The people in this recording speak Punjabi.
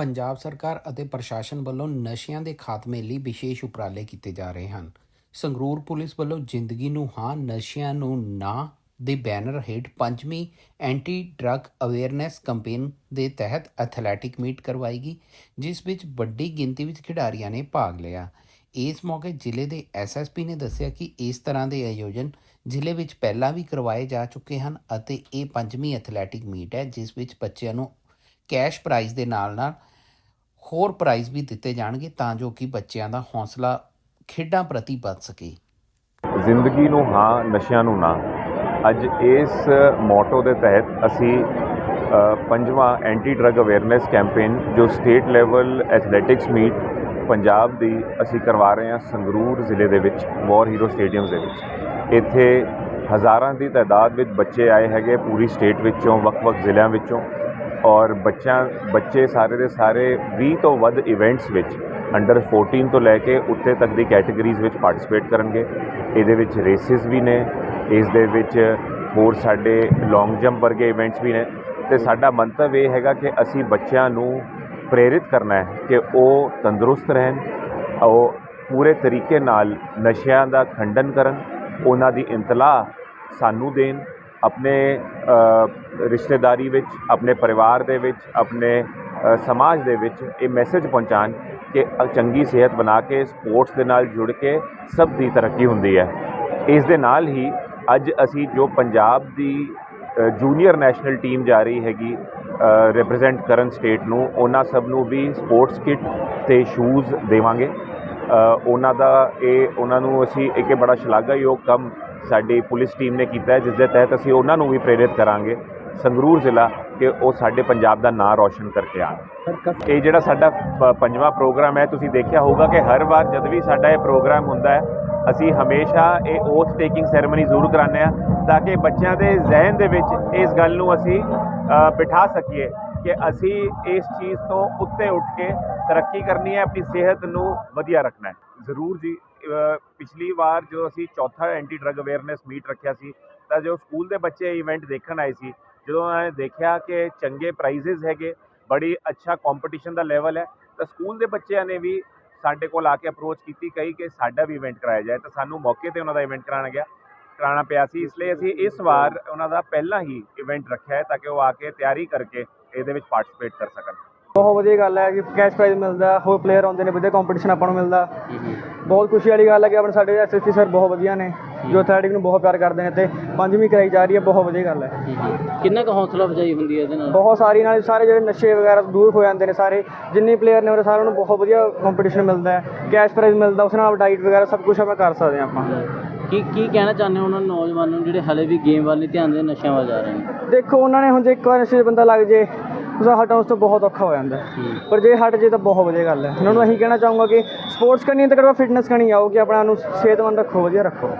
ਪੰਜਾਬ ਸਰਕਾਰ ਅਤੇ ਪ੍ਰਸ਼ਾਸਨ ਵੱਲੋਂ ਨਸ਼ਿਆਂ ਦੇ ਖਾਤਮੇ ਲਈ ਵਿਸ਼ੇਸ਼ ਉਪਰਾਲੇ ਕੀਤੇ ਜਾ ਰਹੇ ਹਨ। ਸੰਗਰੂਰ ਪੁਲਿਸ ਵੱਲੋਂ ਜ਼ਿੰਦਗੀ ਨੂੰ ਹਾਂ, ਨਸ਼ਿਆਂ ਨੂੰ ਨਾ ਦੇ ਬੈਨਰ ਹੇਠ ਪੰਜਵੀਂ ਐਂਟੀ ਡਰੱਗ ਅਵੇਅਰਨੈਸ ਕੈਂਪੇਨ ਦੇ ਤਹਿਤ ਐਥਲੈਟਿਕ ਮੀਟ ਕਰਵਾਏਗੀ, ਜਿਸ ਵਿੱਚ ਵੱਡੀ ਗਿਣਤੀ ਵਿੱਚ ਖਿਡਾਰੀਆਂ ਨੇ ਭਾਗ ਲਿਆ। ਇਸ ਮੌਕੇ ਜ਼ਿਲ੍ਹੇ ਦੇ ਐਸਐਸਪੀ ਨੇ ਦੱਸਿਆ ਕਿ ਇਸ ਤਰ੍ਹਾਂ ਦੇ ਆਯੋਜਨ ਜ਼ਿਲ੍ਹੇ ਵਿੱਚ ਪਹਿਲਾਂ ਵੀ ਕਰਵਾਏ ਜਾ ਚੁੱਕੇ ਹਨ ਅਤੇ ਇਹ ਪੰਜਵੀਂ ਐਥਲੈਟਿਕ ਮੀਟ ਹੈ, ਜਿਸ ਵਿੱਚ ਬੱਚਿਆਂ ਨੂੰ ਕੈਸ਼ ਪ੍ਰਾਈਜ਼ ਦੇ ਨਾਲ-ਨਾਲ ਹੋਰ ਪ੍ਰਾਈਜ਼ ਵੀ ਦਿੱਤੇ ਜਾਣਗੇ ਤਾਂ ਜੋ ਕਿ ਬੱਚਿਆਂ ਦਾ ਹੌਸਲਾ ਖੇਡਾਂ ਪ੍ਰਤੀ ਵੱਧ ਸਕੇ। ਜ਼ਿੰਦਗੀ ਨੂੰ ਹਾਂ, ਨਸ਼ਿਆਂ ਨੂੰ ਨਾ। ਅੱਜ ਇਸ ਮੋਟੋ ਦੇ ਤਹਿਤ ਅਸੀਂ ਪੰਜਵਾਂ ਐਂਟੀ ਡਰੱਗ ਅਵੇਅਰਨੈਸ ਕੈਂਪੇਨ ਜੋ state level athletics meet Punjab ਦੀ ਅਸੀਂ ਕਰਵਾ ਰਹੇ ਹਾਂ ਸੰਗਰੂਰ ਜ਼ਿਲ੍ਹੇ ਦੇ ਵਿੱਚ ਵਾਰ ਹੀਰੋ ਸਟੇਡੀਅਮ ਦੇ ਵਿੱਚ। ਇੱਥੇ ਹਜ਼ਾਰਾਂ ਦੀ ਤਾਦਾਦ ਵਿੱਚ ਬੱਚੇ ਆਏ ਹੈਗੇ ਪੂਰੀ ਸਟੇਟ ਵਿੱਚੋਂ, ਵੱਖ-ਵੱਖ ਜ਼ਿਲ੍ਹਿਆਂ ਵਿੱਚੋਂ। ਔਰ ਬੱਚਿਆਂ, ਬੱਚੇ ਸਾਰੇ ਦੇ ਸਾਰੇ 20 ਤੋਂ ਵੱਧ ਇਵੈਂਟਸ ਵਿੱਚ ਅੰਡਰ 14 ਤੋਂ ਲੈ ਕੇ ਉੱਤੇ ਤੱਕ ਦੀ ਕੈਟਾਗਰੀਜ਼ ਵਿੱਚ ਪਾਰਟਿਸਿਪੇਟ ਕਰਨਗੇ। ਇਹਦੇ ਵਿੱਚ ਰੇਸਿਸ ਵੀ ਨੇ, ਇਸ ਦੇ ਵਿੱਚ ਹੋਰ ਸਾਡੇ ਲੌਂਗ ਜੰਪ ਵਰਗੇ ਇਵੈਂਟਸ ਵੀ ਨੇ। ਤੇ ਸਾਡਾ ਮੰਤਵ ਇਹ ਹੈਗਾ ਕਿ ਅਸੀਂ ਬੱਚਿਆਂ ਨੂੰ ਪ੍ਰੇਰਿਤ ਕਰਨਾ ਹੈ ਕਿ ਉਹ ਤੰਦਰੁਸਤ ਰਹਿਣ, ਉਹ ਪੂਰੇ ਤਰੀਕੇ ਨਾਲ ਨਸ਼ਿਆਂ ਦਾ ਖੰਡਨ ਕਰਨ, ਉਹਨਾਂ ਦੀ ਇੰਤਲਾਹ ਸਾਨੂੰ ਦੇਣ ਆਪਣੇ ਰਿਸ਼ਤੇਦਾਰੀ ਵਿੱਚ, ਆਪਣੇ ਪਰਿਵਾਰ ਦੇ ਵਿੱਚ, ਆਪਣੇ ਸਮਾਜ ਦੇ ਵਿੱਚ ਇਹ ਮੈਸੇਜ ਪਹੁੰਚਾਉਣ ਕਿ ਚੰਗੀ ਸਿਹਤ ਬਣਾ ਕੇ ਸਪੋਰਟਸ ਦੇ ਨਾਲ ਜੁੜ ਕੇ ਸਭ ਦੀ ਤਰੱਕੀ ਹੁੰਦੀ ਹੈ। ਇਸ ਦੇ ਨਾਲ ਹੀ ਅੱਜ ਅਸੀਂ ਜੋ ਪੰਜਾਬ ਦੀ ਜੂਨੀਅਰ ਨੈਸ਼ਨਲ ਟੀਮ ਜਾ ਰਹੀ ਹੈਗੀ ਰਿਪਰੈਜ਼ੈਂਟ ਕਰਨ ਸਟੇਟ ਨੂੰ, ਉਹਨਾਂ ਸਭ ਨੂੰ ਵੀ ਸਪੋਰਟਸ ਕਿੱਟ ਤੇ ਸ਼ੂਜ਼ ਦੇਵਾਂਗੇ। ਉਹਨਾਂ ਦਾ ਇਹ, ਉਹਨਾਂ ਨੂੰ ਅਸੀਂ ਇੱਕ ਬੜਾ ਸ਼ਲਾਘਾਯੋਗ ਕੰਮ ਸਾਡੀ ਪੁਲਿਸ ਟੀਮ ਨੇ ਕੀਤਾ ਹੈ, ਜਿਸ ਦੇ ਤਹਿਤ ਅਸੀਂ ਉਹਨਾਂ ਨੂੰ ਵੀ ਪ੍ਰੇਰਿਤ ਕਰਾਂਗੇ ਸੰਗਰੂਰ ਜ਼ਿਲ੍ਹਾ ਕਿ ਉਹ ਸਾਡੇ ਪੰਜਾਬ ਦਾ ਨਾਂ ਰੌਸ਼ਨ ਕਰਕੇ ਆਉਣ ਇਹ ਜਿਹੜਾ ਸਾਡਾ ਪ- ਪੰਜਵਾਂ ਪ੍ਰੋਗਰਾਮ ਹੈ, ਤੁਸੀਂ ਦੇਖਿਆ ਹੋਊਗਾ ਕਿ ਹਰ ਵਾਰ ਜਦ ਵੀ ਸਾਡਾ ਇਹ ਪ੍ਰੋਗਰਾਮ ਹੁੰਦਾ ਹੈ, ਅਸੀਂ ਹਮੇਸ਼ਾ ਇਹ ਓਥ ਟੇਕਿੰਗ ਸੈਰੇਮਨੀ ਜ਼ਰੂਰ ਕਰਾਉਂਦੇ ਆ ਤਾਂ ਕਿ ਬੱਚਿਆਂ ਦੇ ਜ਼ਿਹਨ ਦੇ ਵਿੱਚ ਇਸ ਗੱਲ ਨੂੰ ਅਸੀਂ ਬਿਠਾ ਸਕੀਏ ਕਿ ਅਸੀਂ ਇਸ ਚੀਜ਼ ਤੋਂ ਉੱਤੇ ਉੱਠ ਕੇ ਤਰੱਕੀ ਕਰਨੀ ਹੈ, ਆਪਣੀ ਸਿਹਤ ਨੂੰ ਵਧੀਆ ਰੱਖਣਾ ਹੈ। ਜ਼ਰੂਰ ਜੀ ਪਿਛਲੀ ਵਾਰ ਜੋ ਅਸੀਂ ਚੌਥਾ ਐਂਟੀ ਡਰੱਗ ਅਵੇਅਰਨੈਸ ਮੀਟ ਰੱਖਿਆ ਸੀ, ਤਾਂ ਜੋ ਸਕੂਲ ਦੇ ਬੱਚੇ ਇਵੈਂਟ ਦੇਖਣ ਆਏ ਸੀ, ਜਦੋਂ ਉਹਨਾਂ ਨੇ ਦੇਖਿਆ ਕਿ ਚੰਗੇ ਪ੍ਰਾਈਜ਼ਸ ਹੈਗੇ, ਬੜੀ ਅੱਛਾ ਕੰਪੀਟੀਸ਼ਨ ਦਾ ਲੈਵਲ ਹੈ, ਤਾਂ ਸਕੂਲ ਦੇ ਬੱਚਿਆਂ ਨੇ ਵੀ ਸਾਡੇ ਕੋਲ ਆ ਕੇ ਅਪਰੋਚ ਕੀਤੀ, ਕਹੀ ਕਿ ਸਾਡਾ ਵੀ ਇਵੈਂਟ ਕਰਾਇਆ ਜਾਏ, ਤਾਂ ਸਾਨੂੰ ਮੌਕੇ ਤੇ ਉਹਨਾਂ ਦਾ ਇਵੈਂਟ ਕਰਾਉਣਾ ਗਿਆ, ਕਰਾਉਣਾ ਪਿਆ ਸੀ, ਇਸ ਲਈ ਅਸੀਂ ਇਸ ਵਾਰ ਉਹਨਾਂ ਦਾ ਪਹਿਲਾਂ ਹੀ ਇਵੈਂਟ ਰੱਖਿਆ ਹੈ, ਤਾਂ ਕਿ ਉਹ ਆ ਕੇ ਤਿਆਰੀ ਕਰਕੇ ਇਹਦੇ ਵਿੱਚ ਪਾਰਟਿਸਿਪੇਟ ਕਰ ਸਕਣ। ਬਹੁਤ ਵਧੀਆ ਗੱਲ ਹੈ ਕਿ ਕੈਸ਼ ਪ੍ਰਾਈਜ਼ ਮਿਲਦਾ ਹੋਰ ਪਲੇਅਰ ਆਉਂਦੇ ਨੇ ਵਧੀਆ ਕੰਪੀਟੀਸ਼ਨ ਆਪਾਂ ਨੂੰ ਮਿਲਦਾ। ਬਹੁਤ ਖੁਸ਼ੀ ਵਾਲੀ ਗੱਲ ਹੈ ਕਿ ਆਪਣੇ ਸਾਡੇ ਐਸਐਸਪੀ ਸਰ ਬਹੁਤ ਵਧੀਆ ਨੇ ਜੋ ਐਥਲੈਟਿਕ ਨੂੰ ਬਹੁਤ ਪਿਆਰ ਕਰਦੇ ਨੇ ਤੇ ਪੰਜਵੀਂ ਕਰਾਈ ਜਾ ਰਹੀ ਹੈ ਬਹੁਤ ਵਧੀਆ ਗੱਲ ਹੈ। ਕਿੰਨਾ ਕੁ ਹੌਸਲਾ ਅਫਜ਼ਾਈ ਹੁੰਦੀ ਹੈ ਇਹਦੇ ਨਾਲ? ਬਹੁਤ ਸਾਰੀ ਨਾਲ ਸਾਰੇ ਜਿਹੜੇ ਨਸ਼ੇ ਵਗੈਰਾ ਤੋਂ ਦੂਰ ਹੋ ਜਾਂਦੇ ਨੇ ਸਾਰੇ ਜਿੰਨੇ ਪਲੇਅਰ ਨੇ ਉਹ ਸਾਰਿਆਂ ਨੂੰ ਬਹੁਤ ਵਧੀਆ ਕੰਪੀਟੀਸ਼ਨ ਮਿਲਦਾ ਹੈ। ਕੈਸ਼ ਪ੍ਰਾਈਜ਼ ਮਿਲਦਾ ਉਸ ਨਾਲ ਡਾਈਟ ਵਗੈਰਾ ਸਭ ਕੁਝ ਆਪਾਂ ਕਰ ਸਕਦੇ ਹਾਂ ਆਪਾਂ। ਕੀ ਕੀ ਕਹਿਣਾ ਚਾਹੁੰਦੇ ਹੋ ਉਹਨਾਂ ਨੌਜਵਾਨਾਂ ਨੂੰ ਜਿਹੜੇ ਹਲੇ ਵੀ ਗੇਮ ਵੱਲ ਨਹੀਂ ਧਿਆਨ ਦੇ ਨਸ਼ਿਆਂ ਵੱਲ ਜਾ ਰਹੇ ਨੇ? ਦੇਖੋ ਉਹਨਾਂ ਨੇ ਹੁਣ ਜੇ ਇੱਕ ਵਾਰ ਨਸ਼ੇ 'ਚ ਬੰਦਾ ਲੱਗ ਜੇ ਉਸਦਾ ਹਟਾਉਣ ਉਸ ਤੋਂ ਬਹੁਤ ਔਖਾ ਹੋ ਜਾਂਦਾ। ਹੈ। ਪਰ ਜੇ ਹਟ ਜੇ ਤਾਂ ਬਹੁਤ ਵਧੀਆ ਗੱਲ ਹੈ। ਉਹਨਾਂ ਨੂੰ ਇਹੀ ਕਹਿਣਾ ਚਾਹੂੰਗਾ ਕਿ ਸਪੋਰਟਸ ਕਰਨੀ ਹੈ ਤਾਂ ਕਰੋ ਫਿਟਨੈਸ ਕਰਨੀ ਆਓ ਕਿ ਆਪਣਾ ਨੂੰ ਸਿਹਤਮੰਦ ਰੱਖੋ ਵਧੀਆ ਰੱਖੋ।